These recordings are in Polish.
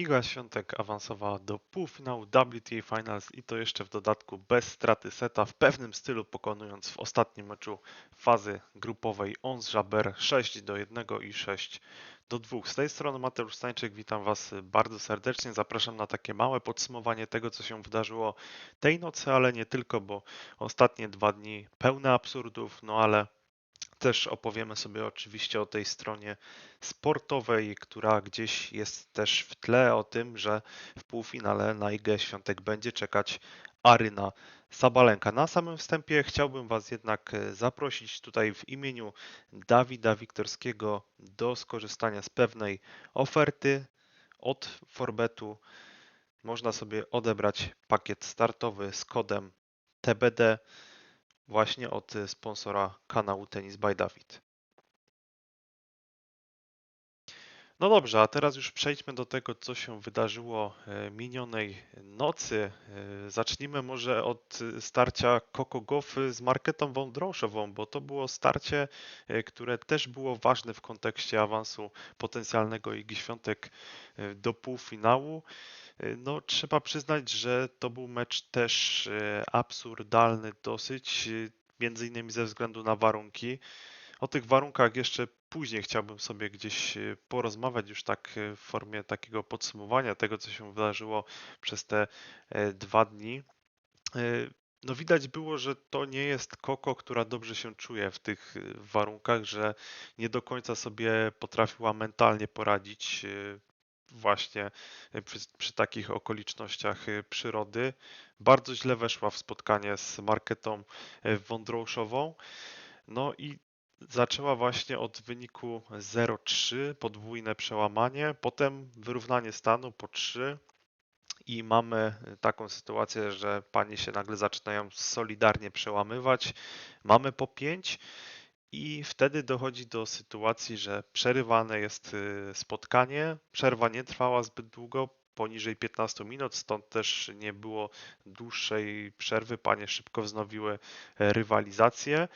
Iga Świątek awansowała do półfinału WTA Finals i to jeszcze w dodatku bez straty seta, w pewnym stylu pokonując w ostatnim meczu fazy grupowej Ons Jaber 6 do 1 i 6 do 2. Z tej strony Mateusz Stańczyk, witam Was bardzo serdecznie. Zapraszam na takie małe podsumowanie tego, co się wydarzyło tej nocy, ale nie tylko, bo ostatnie dwa dni pełne absurdów, no ale też opowiemy sobie oczywiście o tej stronie sportowej, która gdzieś jest też w tle o tym, że w półfinale na IG Świątek będzie czekać Aryna Sabalenka. Na samym wstępie chciałbym Was jednak e, zaprosić tutaj w imieniu Dawida Wiktorskiego do skorzystania z pewnej oferty od Forbetu. Można sobie odebrać pakiet startowy z kodem TBD właśnie od sponsora kanału Tennis by Dawid. No dobrze, a teraz już przejdźmy do tego, co się wydarzyło e, minionej nocy. E, zacznijmy może od starcia Coco Goff z Marketą Wądrąszową, bo to było starcie, e, które też było ważne w kontekście awansu potencjalnego Igi Świątek do półfinału. No, trzeba przyznać, że to był mecz też absurdalny dosyć, między innymi ze względu na warunki. O tych warunkach jeszcze później chciałbym sobie gdzieś e, porozmawiać, już tak e, w formie takiego podsumowania tego, co się wydarzyło przez te e, dwa dni. No widać było, że to nie jest Koko, która dobrze się czuje w tych warunkach, że nie do końca sobie potrafiła mentalnie poradzić właśnie przy, przy, takich okolicznościach przyrody. Bardzo źle weszła w spotkanie z marketą Wądroszową. No i zaczęła właśnie od wyniku 0-3, podwójne przełamanie, potem wyrównanie stanu po 3 i mamy taką sytuację, że panie się nagle zaczynają solidarnie przełamywać. Mamy po 5 i wtedy dochodzi do sytuacji, że przerywane jest y, spotkanie. Przerwa nie trwała zbyt długo, poniżej 15 minut, stąd też nie było dłuższej przerwy. Panie szybko wznowiły e, rywalizację.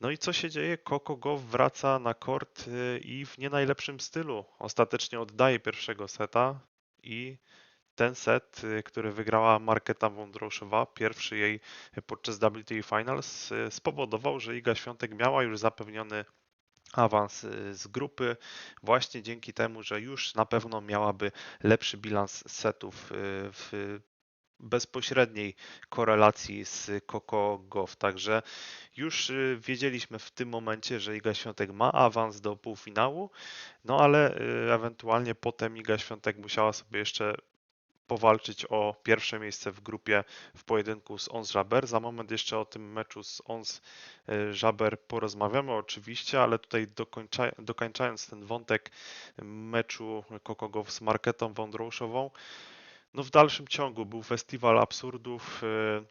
No i co się dzieje? Coco Goff wraca na kort y, i w nie najlepszym stylu. Ostatecznie oddaje pierwszego seta i ten set, y, który wygrała Marketa Wądroszowa, pierwszy jej podczas WTA Finals, y, spowodował, że Iga Świątek miała już zapewniony awans z grupy właśnie dzięki temu, że już na pewno miałaby lepszy bilans setów w bezpośredniej korelacji z Coco Goff. Także już y, wiedzieliśmy w tym momencie, że Iga Świątek ma awans do półfinału, no ale y, ewentualnie potem Iga Świątek musiała sobie jeszcze powalczyć o pierwsze miejsce w grupie w pojedynku z Ons Jaber. Za moment jeszcze o tym meczu z Ons y, Jaber porozmawiamy oczywiście, ale tutaj dokończa, dokończając ten wątek meczu Coco Goff z Marketą Wądrouszową, no w dalszym ciągu był festiwal absurdów e,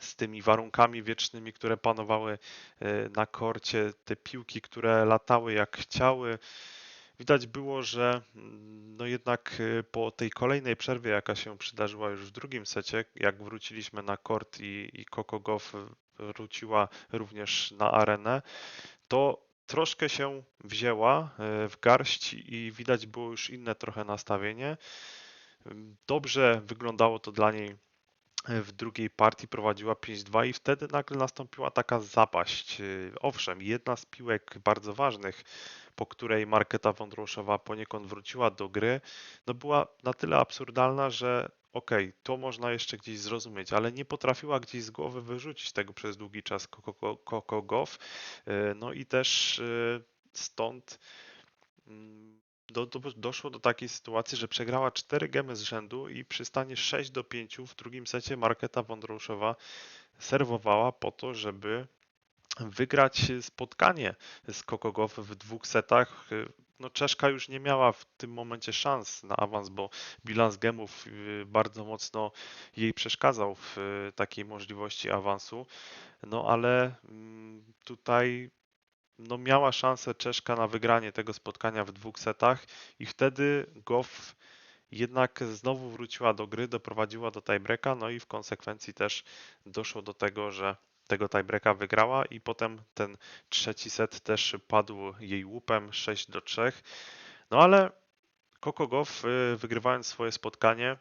z tymi warunkami wiecznymi, które panowały e, na korcie, te piłki, które latały jak chciały. Widać było, że mm, no jednak e, po tej kolejnej przerwie, jaka się przydarzyła już w drugim secie, jak wróciliśmy na kort i, i Coco Goff wróciła również na arenę, to troszkę się wzięła w garść i widać było już inne trochę nastawienie. Dobrze wyglądało to dla niej w drugiej partii, prowadziła 5-2 i wtedy nagle nastąpiła taka zapaść. Owszem, jedna z piłek bardzo ważnych, po której Marketa Wądruszowa poniekąd wróciła do gry, no była na tyle absurdalna, że okej, okay, to można jeszcze gdzieś zrozumieć, ale nie potrafiła gdzieś z głowy wyrzucić tego przez długi czas Koko Goff. No i też y, stąd mm, do, do, doszło do takiej sytuacji, że przegrała 4 gemy z rzędu i przy stanie 6 do 5 w drugim secie Marketa Wądruszowa serwowała po to, żeby wygrać spotkanie z Kokogow w dwóch setach. No, Czeszka już nie miała w tym momencie szans na awans, bo bilans gemów y, bardzo mocno jej przeszkadzał w takiej możliwości awansu. No ale mm, tutaj no miała szansę Czeszka na wygranie tego spotkania w dwóch setach i wtedy Goff jednak znowu wróciła do gry, doprowadziła do tiebreaka, no i w konsekwencji też doszło do tego, że tego tiebreaka wygrała i potem ten trzeci set też padł jej łupem 6 do 3. No ale Coco Gauff, y, wygrywając swoje spotkanie,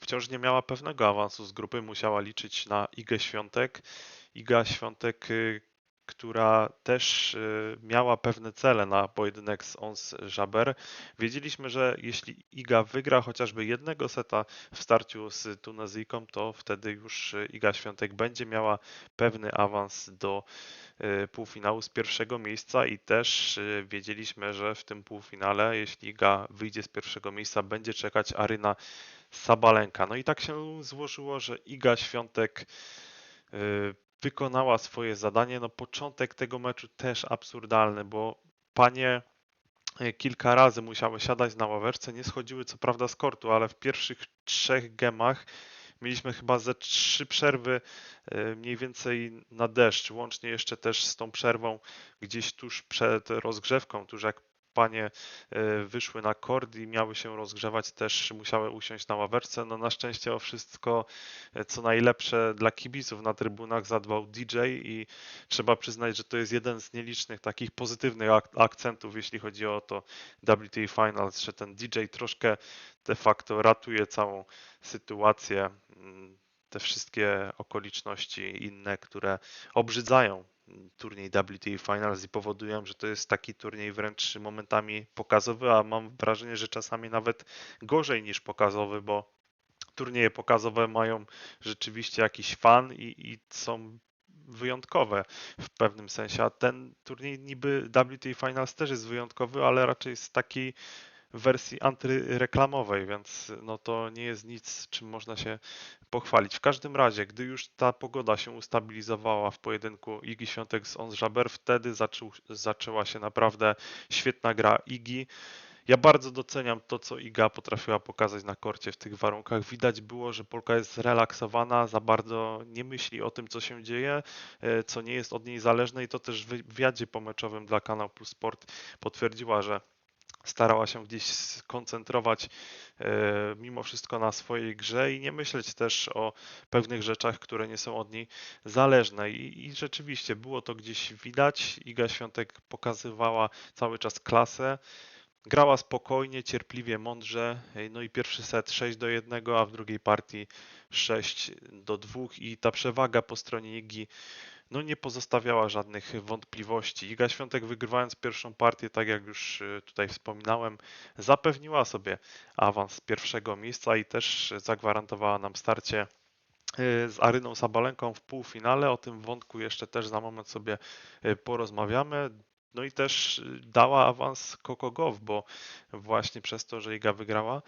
wciąż nie miała pewnego awansu z grupy, musiała liczyć na Igę Świątek. Iga Świątek, y, która też y, miała pewne cele na pojedynek z Ons Jaber. Wiedzieliśmy, że jeśli Iga wygra chociażby jednego seta w starciu z Tunezyjką, to wtedy już y, Iga Świątek będzie miała pewny awans do półfinału z pierwszego miejsca i też wiedzieliśmy, że w tym półfinale, jeśli Iga wyjdzie z pierwszego miejsca, będzie czekać Aryna Sabalenka. No i tak się złożyło, że Iga Świątek wykonała swoje zadanie. No początek tego meczu też absurdalny, bo panie e, kilka razy musiały siadać na ławeczce, nie schodziły co prawda z kortu, ale w pierwszych trzech gemach mieliśmy chyba ze trzy przerwy e, mniej więcej na deszcz, łącznie jeszcze też z tą przerwą gdzieś tuż przed rozgrzewką, tuż jak panie e, wyszły na kord i miały się rozgrzewać, też musiały usiąść na ławeczce. No na szczęście o wszystko, e, co najlepsze dla kibiców na trybunach zadbał DJ i trzeba przyznać, że to jest jeden z nielicznych takich pozytywnych ak akcentów, jeśli chodzi o to WTA Finals, że ten DJ troszkę de facto ratuje całą sytuację mm, te wszystkie okoliczności inne, które obrzydzają turniej WTA Finals i powodują, że to jest taki turniej wręcz momentami pokazowy, a mam wrażenie, że czasami nawet gorzej niż pokazowy, bo turnieje pokazowe mają rzeczywiście jakiś fan i, i są wyjątkowe w pewnym sensie, a ten turniej niby WTA Finals też jest wyjątkowy, ale raczej z wersji antyreklamowej, więc no to nie jest nic, czym można się pochwalić. W każdym razie, gdy już ta pogoda się ustabilizowała w pojedynku Igi Świątek z Ons wtedy zaczął, zaczęła się naprawdę świetna gra Igi. Ja bardzo doceniam to, co Iga potrafiła pokazać na korcie w tych warunkach. Widać było, że Polka jest zrelaksowana, za bardzo nie myśli o tym, co się dzieje, e, co nie jest od niej zależne i to też w wywiadzie pomeczowym dla Kanał Plus Sport potwierdziła, że starała się gdzieś skoncentrować e, mimo wszystko na swojej grze i nie myśleć też o pewnych rzeczach, które nie są od niej zależne. I, i rzeczywiście było to gdzieś widać. Iga Świątek pokazywała cały czas klasę. Grała spokojnie, cierpliwie, mądrze. No i pierwszy set 6 do 1, a w drugiej partii 6 do 2 i ta przewaga po stronie Igi no nie pozostawiała żadnych wątpliwości. Iga Świątek wygrywając pierwszą partię, tak jak już e, tutaj wspominałem, zapewniła sobie awans z pierwszego miejsca i też zagwarantowała nam starcie e, z Aryną Sabalenką w półfinale. O tym wątku jeszcze też za moment sobie e, porozmawiamy. No i też dała awans Coco Gauff, bo właśnie przez to, że Iga wygrała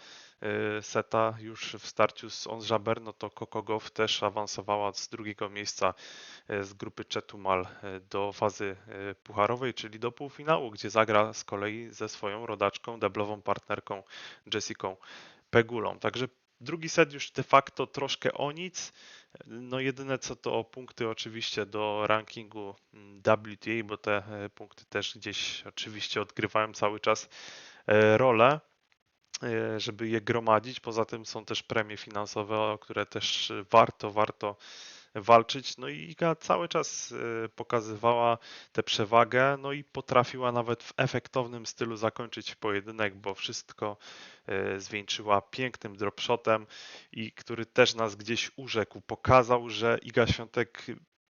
seta już w starciu z Ons Jaber, no to Coco Gauff też awansowała z drugiego miejsca z grupy Chetumal do fazy pucharowej, czyli do półfinału, gdzie zagra z kolei ze swoją rodaczką, deblową partnerką Jessiką Pegulą. Także drugi set już de facto troszkę o nic. No jedyne co to punkty oczywiście do rankingu mm, WTA, bo te e, punkty też gdzieś oczywiście odgrywają cały czas e, rolę, e, żeby je gromadzić. Poza tym są też premie finansowe, o które też warto, warto walczyć. No i Iga cały czas pokazywała tę przewagę, no i potrafiła nawet w efektownym stylu zakończyć pojedynek, bo wszystko E, zwieńczyła pięknym dropshotem i który też nas gdzieś urzekł. Pokazał, że Iga Świątek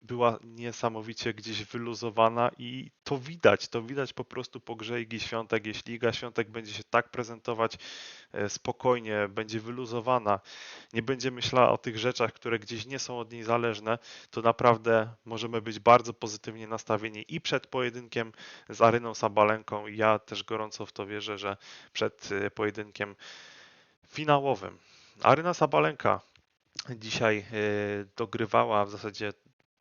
była niesamowicie gdzieś wyluzowana i to widać, to widać po prostu po grze Igi Świątek. Jeśli Iga Świątek będzie się tak prezentować e, spokojnie, będzie wyluzowana, nie będzie myślała o tych rzeczach, które gdzieś nie są od niej zależne, to naprawdę możemy być bardzo pozytywnie nastawieni i przed pojedynkiem z Aryną Sabalenką. Ja też gorąco w to wierzę, że przed e, pojedynkiem finałowym. Aryna Sabalenka dzisiaj e, dogrywała w zasadzie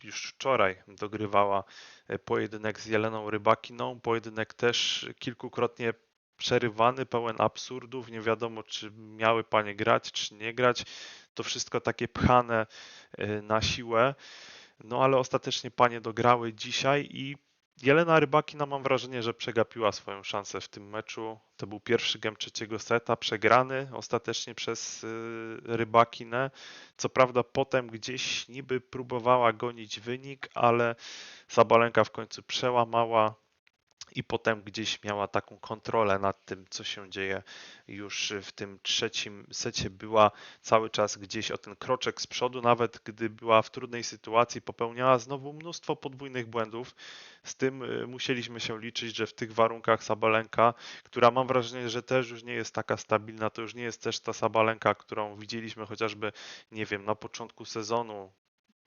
już wczoraj dogrywała e, pojedynek z Jeleną Rybakiną. Pojedynek też kilkukrotnie przerywany, pełen absurdów. Nie wiadomo, czy miały panie grać, czy nie grać. To wszystko takie pchane e, na siłę. No ale ostatecznie panie dograły dzisiaj i Jelena Rybakina mam wrażenie, że przegapiła swoją szansę w tym meczu. To był pierwszy gem trzeciego seta, przegrany ostatecznie przez y, Rybakinę. Co prawda potem gdzieś niby próbowała gonić wynik, ale Sabalenka w końcu przełamała i potem gdzieś miała taką kontrolę nad tym, co się dzieje już w tym trzecim secie. Była cały czas gdzieś o ten kroczek z przodu, nawet gdy była w trudnej sytuacji, popełniała znowu mnóstwo podwójnych błędów. Z tym y, musieliśmy się liczyć, że w tych warunkach Sabalenka, która mam wrażenie, że też już nie jest taka stabilna, to już nie jest też ta Sabalenka, którą widzieliśmy chociażby, nie wiem, na początku sezonu,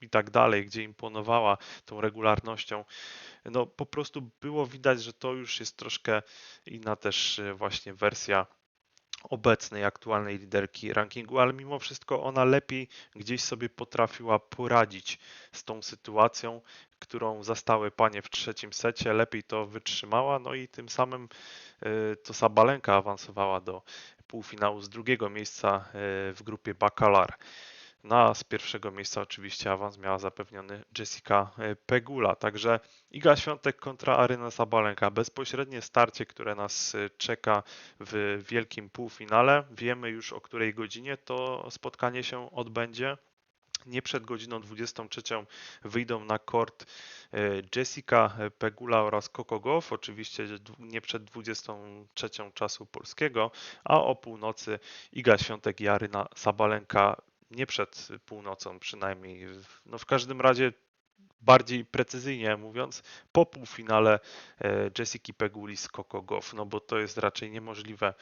i tak dalej, gdzie imponowała tą regularnością, no po prostu było widać, że to już jest troszkę inna też e, właśnie wersja obecnej, aktualnej liderki rankingu, ale mimo wszystko ona lepiej gdzieś sobie potrafiła poradzić z tą sytuacją, którą zastały panie w trzecim secie, lepiej to wytrzymała, no i tym samym e, to Sabalenka awansowała do półfinału z drugiego miejsca e, w grupie Bakalar. Na z pierwszego miejsca oczywiście awans miała zapewniony Jessica e, Pegula. Także Iga Świątek kontra Aryna Sabalenka. Bezpośrednie starcie, które nas e, czeka w wielkim półfinale. Wiemy już o której godzinie to spotkanie się odbędzie. Nie przed godziną 23 wyjdą na kort e, Jessica Pegula oraz Coco oczywiście nie przed 23 czasu polskiego, a o północy Iga Świątek i Aryna Sabalenka nie przed północą przynajmniej. No w każdym razie bardziej precyzyjnie mówiąc, po półfinale e, Jessica Peguli z Coco Goff, no bo to jest raczej niemożliwe,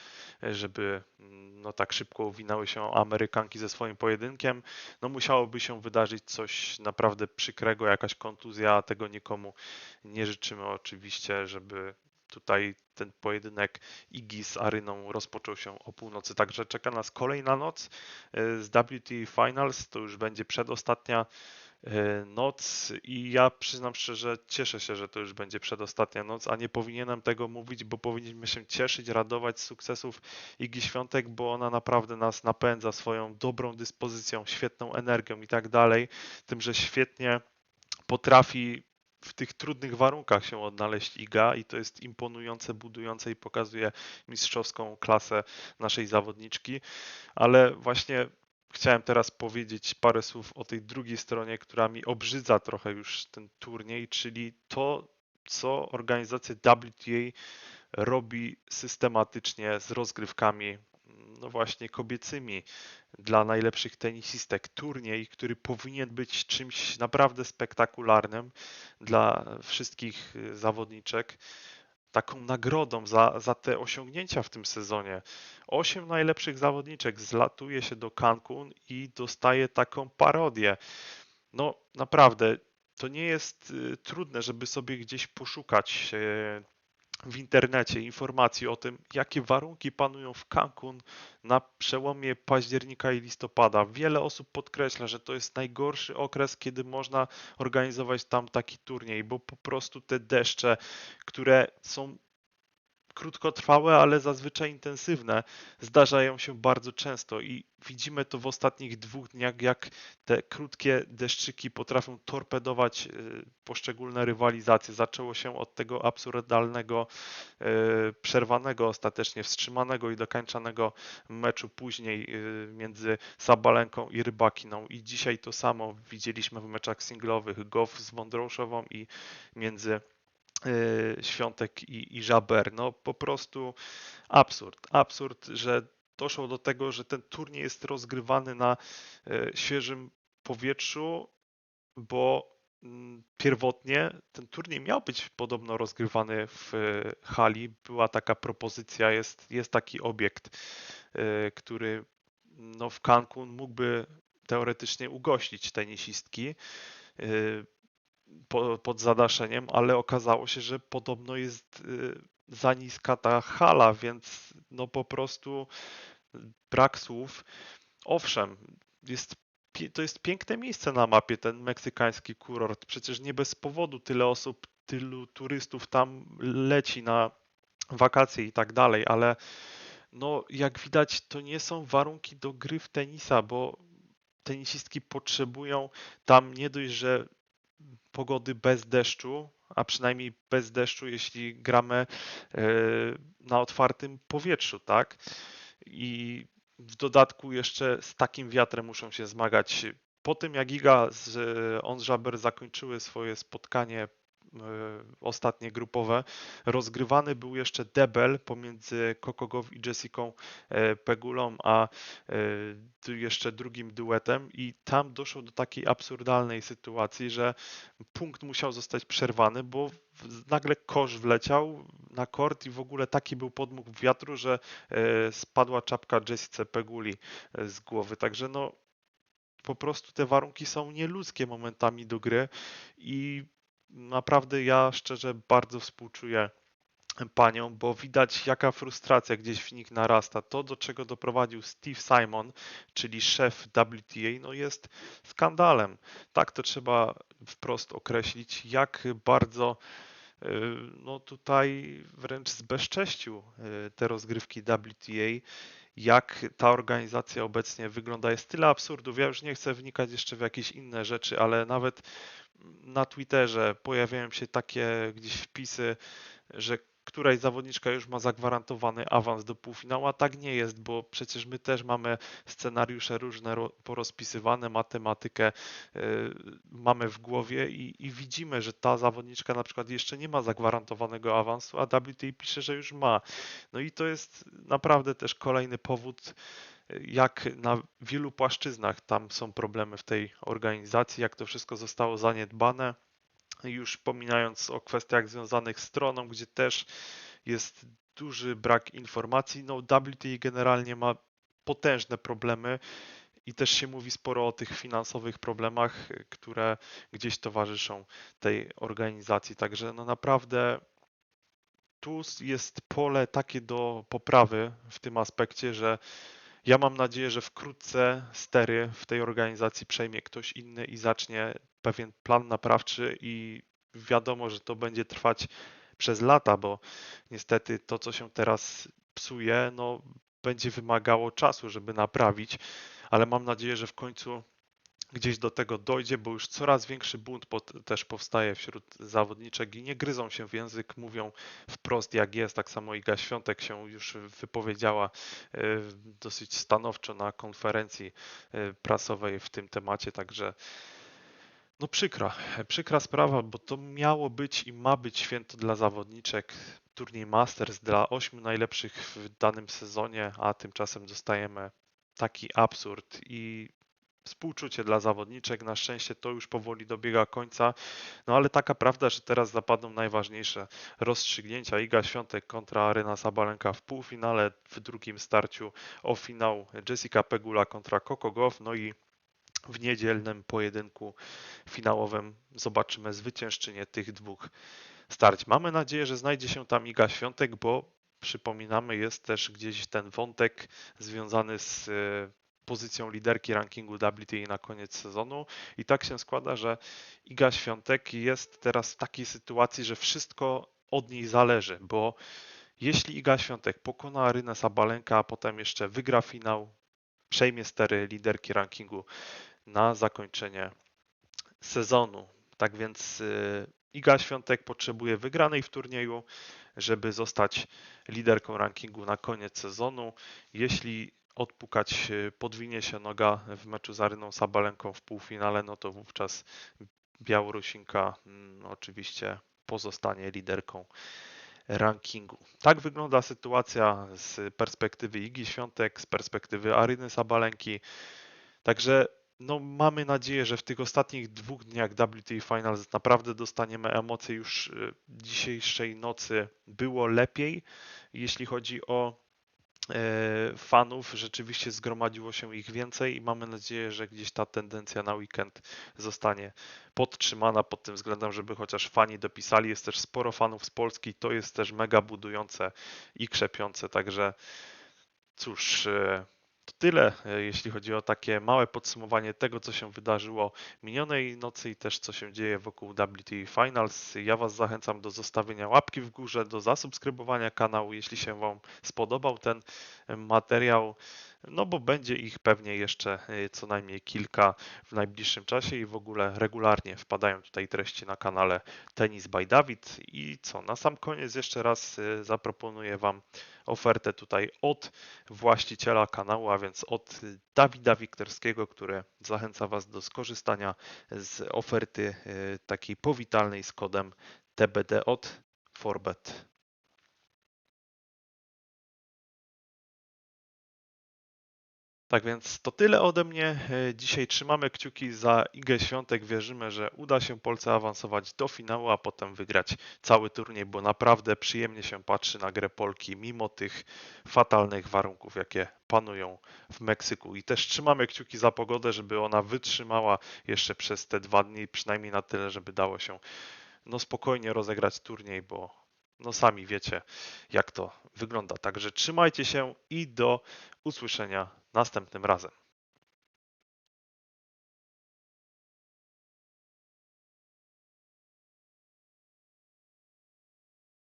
żeby mm, no tak szybko uwinały się Amerykanki ze swoim pojedynkiem. No musiałoby się wydarzyć coś naprawdę przykrego, jakaś kontuzja, tego nikomu nie życzymy oczywiście, żeby tutaj ten pojedynek Igi z Aryną rozpoczął się o północy, także czeka nas kolejna noc e, z WTA Finals, to już będzie przedostatnia e, noc i ja przyznam szczerze, cieszę się, że to już będzie przedostatnia noc, a nie powinienem tego mówić, bo powinniśmy się cieszyć, radować z sukcesów Igi Świątek, bo ona naprawdę nas napędza swoją dobrą dyspozycją, świetną energią i tak dalej, tym, że świetnie potrafi w tych trudnych warunkach się odnaleźć Iga i to jest imponujące, budujące i pokazuje mistrzowską klasę naszej zawodniczki, ale właśnie chciałem teraz powiedzieć parę słów o tej drugiej stronie, która mi obrzydza trochę już ten turniej, czyli to, co organizacja WTA robi systematycznie z rozgrywkami no właśnie kobiecymi dla najlepszych tenisistek. Turniej, który powinien być czymś naprawdę spektakularnym dla wszystkich zawodniczek. Taką nagrodą za, za te osiągnięcia w tym sezonie. Osiem najlepszych zawodniczek zlatuje się do Cancun i dostaje taką parodię. No naprawdę, to nie jest y, trudne, żeby sobie gdzieś poszukać w internecie informacji o tym, jakie warunki panują w Cancun na przełomie października i listopada. Wiele osób podkreśla, że to jest najgorszy okres, kiedy można organizować tam taki turniej, bo po prostu te deszcze, które są krótkotrwałe, ale zazwyczaj intensywne, zdarzają się bardzo często i widzimy to w ostatnich dwóch dniach, jak te krótkie deszczyki potrafią torpedować y, poszczególne rywalizacje. Zaczęło się od tego absurdalnego, y, przerwanego ostatecznie, wstrzymanego i dokończanego meczu później y, między Sabalenką i Rybakiną i dzisiaj to samo widzieliśmy w meczach singlowych Goff z Wądroszową i między świątek i, i Żaber. No po prostu absurd. Absurd, że doszło do tego, że ten turniej jest rozgrywany na y, świeżym powietrzu, bo mm, pierwotnie ten turniej miał być podobno rozgrywany w y, hali. Była taka propozycja, jest, jest taki obiekt, który no, w Cancun mógłby teoretycznie ugościć tenisistki po, pod zadaszeniem, ale okazało się, że podobno jest y, za niska ta hala, więc no po prostu brak słów. Owszem, jest, to jest piękne miejsce na mapie, ten meksykański kurort. Przecież nie bez powodu tyle osób, tylu turystów tam leci na wakacje i tak dalej, ale no jak widać to nie są warunki do gry w tenisa, bo tenisistki potrzebują tam nie dość, że pogody bez deszczu, a przynajmniej bez deszczu, jeśli gramy e, na otwartym powietrzu, tak? I w dodatku jeszcze z takim wiatrem muszą się zmagać. Po tym jak Iga z On Żaber zakończyły swoje spotkanie ostatnie grupowe. Rozgrywany był jeszcze debel pomiędzy Kokogow i Jessiką Pegulą, a jeszcze drugim duetem i tam doszło do takiej absurdalnej sytuacji, że punkt musiał zostać przerwany, bo nagle kosz wleciał na kort i w ogóle taki był podmuch wiatru, że spadła czapka Jessice Peguli z głowy. Także no po prostu te warunki są nieludzkie momentami do gry i naprawdę ja szczerze bardzo współczuję panią, bo widać jaka frustracja gdzieś w nich narasta. To, do czego doprowadził Steve Simon, czyli szef WTA, no jest skandalem. Tak to trzeba wprost określić, jak bardzo y, no tutaj wręcz zbezcześcił y, te rozgrywki WTA jak ta organizacja obecnie wygląda. Jest tyle absurdów. Ja już nie chcę wnikać jeszcze w jakieś inne rzeczy, ale nawet na Twitterze pojawiają się takie gdzieś wpisy, że któraś zawodniczka już ma zagwarantowany awans do półfinału, a tak nie jest, bo przecież my też mamy scenariusze różne porozpisywane, matematykę y, mamy w głowie i, i widzimy, że ta zawodniczka na przykład jeszcze nie ma zagwarantowanego awansu, a WTA pisze, że już ma. No i to jest naprawdę też kolejny powód, jak na wielu płaszczyznach tam są problemy w tej organizacji, jak to wszystko zostało zaniedbane już pominając o kwestiach związanych z stroną, gdzie też jest duży brak informacji. No, WTA generalnie ma potężne problemy i też się mówi sporo o tych finansowych problemach, które gdzieś towarzyszą tej organizacji. Także no naprawdę tu jest pole takie do poprawy w tym aspekcie, że ja mam nadzieję, że wkrótce stery w tej organizacji przejmie ktoś inny i zacznie pewien plan naprawczy i wiadomo, że to będzie trwać przez lata, bo niestety to, co się teraz psuje, no, będzie wymagało czasu, żeby naprawić, ale mam nadzieję, że w końcu gdzieś do tego dojdzie, bo już coraz większy bunt też powstaje wśród zawodniczek i nie gryzą się w język, mówią wprost jak jest. Tak samo Iga Świątek się już wypowiedziała e, dosyć stanowczo na konferencji e, prasowej w tym temacie, także no przykra, przykra sprawa, bo to miało być i ma być święto dla zawodniczek, turniej Masters dla ośmiu najlepszych w danym sezonie, a tymczasem dostajemy taki absurd i współczucie dla zawodniczek. Na szczęście to już powoli dobiega końca. No ale taka prawda, że teraz zapadną najważniejsze rozstrzygnięcia. Iga Świątek kontra Aryna Sabalenka w półfinale, w drugim starciu o finał Jessica Pegula kontra Coco Gauff. No i w niedzielnym pojedynku finałowym zobaczymy zwyciężczynię tych dwóch starć. Mamy nadzieję, że znajdzie się tam Iga Świątek, bo przypominamy, jest też gdzieś ten wątek związany z e, pozycją liderki rankingu WTA na koniec sezonu. I tak się składa, że Iga Świątek jest teraz w takiej sytuacji, że wszystko od niej zależy, bo jeśli Iga Świątek pokona Arynę Sabalenka, a potem jeszcze wygra finał, przejmie stery liderki rankingu na zakończenie sezonu. Tak więc y, Iga Świątek potrzebuje wygranej w turnieju, żeby zostać liderką rankingu na koniec sezonu. Jeśli odpukać y, podwinie się noga w meczu z Aryną Sabalenką w półfinale, no to wówczas Białorusinka mm, oczywiście pozostanie liderką rankingu. Tak wygląda sytuacja z perspektywy Igi Świątek, z perspektywy Aryny Sabalenki. Także no, mamy nadzieję, że w tych ostatnich dwóch dniach WTA Finals naprawdę dostaniemy emocje. Już y, dzisiejszej nocy było lepiej, jeśli chodzi o fanów. Rzeczywiście zgromadziło się ich więcej i mamy nadzieję, że gdzieś ta tendencja na weekend zostanie podtrzymana pod tym względem, żeby chociaż fani dopisali. Jest też sporo fanów z Polski, to jest też mega budujące i krzepiące, także cóż, e, tyle, e, jeśli chodzi o takie małe podsumowanie tego, co się wydarzyło minionej nocy i też co się dzieje wokół WTA Finals. Ja Was zachęcam do zostawienia łapki w górze, do zasubskrybowania kanału, jeśli się Wam spodobał ten materiał. No bo będzie ich pewnie jeszcze y, co najmniej kilka w najbliższym czasie i w ogóle regularnie wpadają tutaj treści na kanale Tennis by Dawid. I co, na sam koniec jeszcze raz y, zaproponuję Wam ofertę tutaj od właściciela kanału, a więc od Dawida Wiktorskiego, który zachęca Was do skorzystania z oferty y, takiej powitalnej z kodem TBD od Forbet. Tak więc to tyle ode mnie. E, Dzisiaj trzymamy kciuki za Igę Świątek. Wierzymy, że uda się Polsce awansować do finału, a potem wygrać cały turniej, bo naprawdę przyjemnie się patrzy na grę Polki, mimo tych fatalnych warunków, jakie panują w Meksyku. I też trzymamy kciuki za pogodę, żeby ona wytrzymała jeszcze przez te dwa dni, przynajmniej na tyle, żeby dało się no spokojnie rozegrać turniej, bo no sami wiecie, jak to wygląda. Także trzymajcie się i do usłyszenia następnym razem.